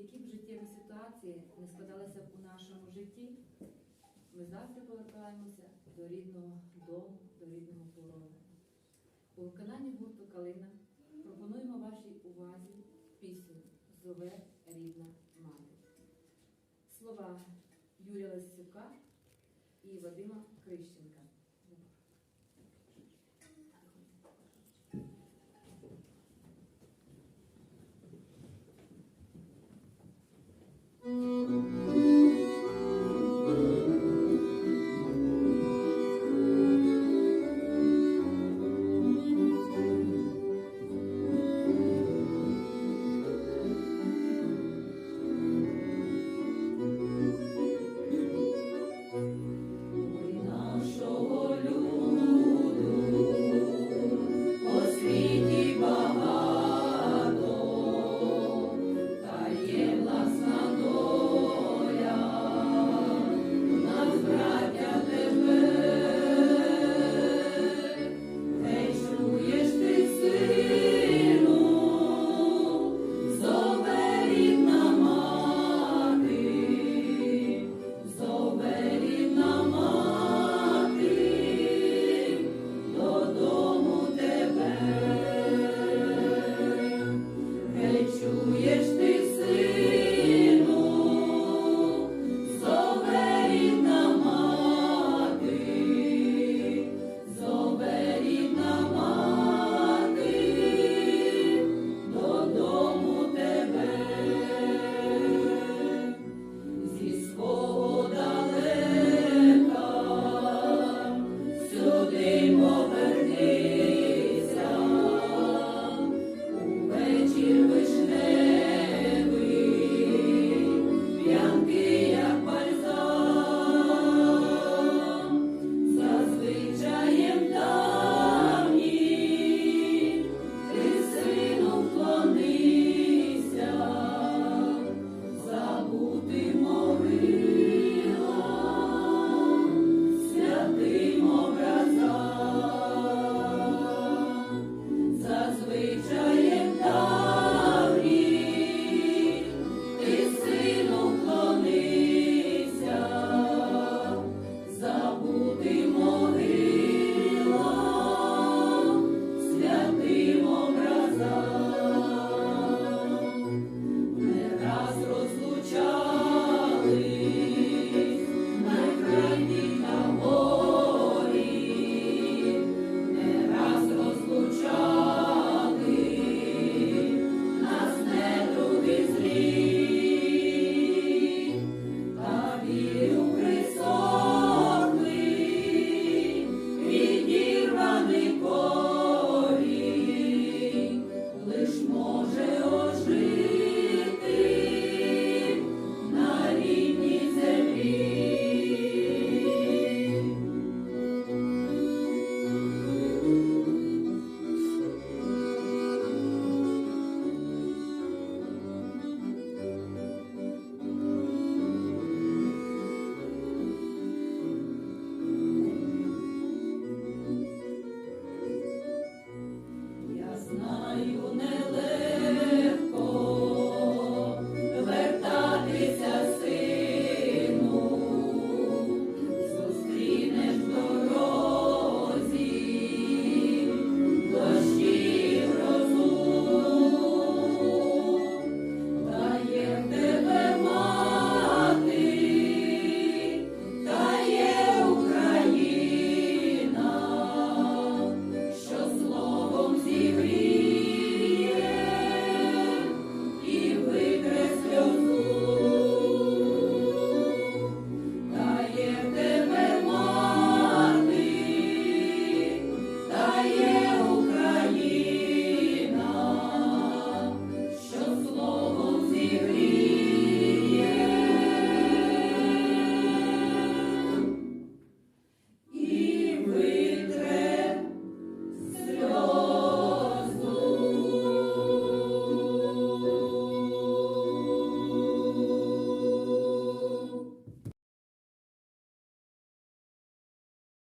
які б життєві ситуації не складалися б у нашому житті, ми завжди повертаємося до рідного дому, до рідного породу. У виконанні гурту Калина пропонуємо вашій увазі пісню Зове рідна мати. Слова Юрія Лисюка і Вадима Крищенка.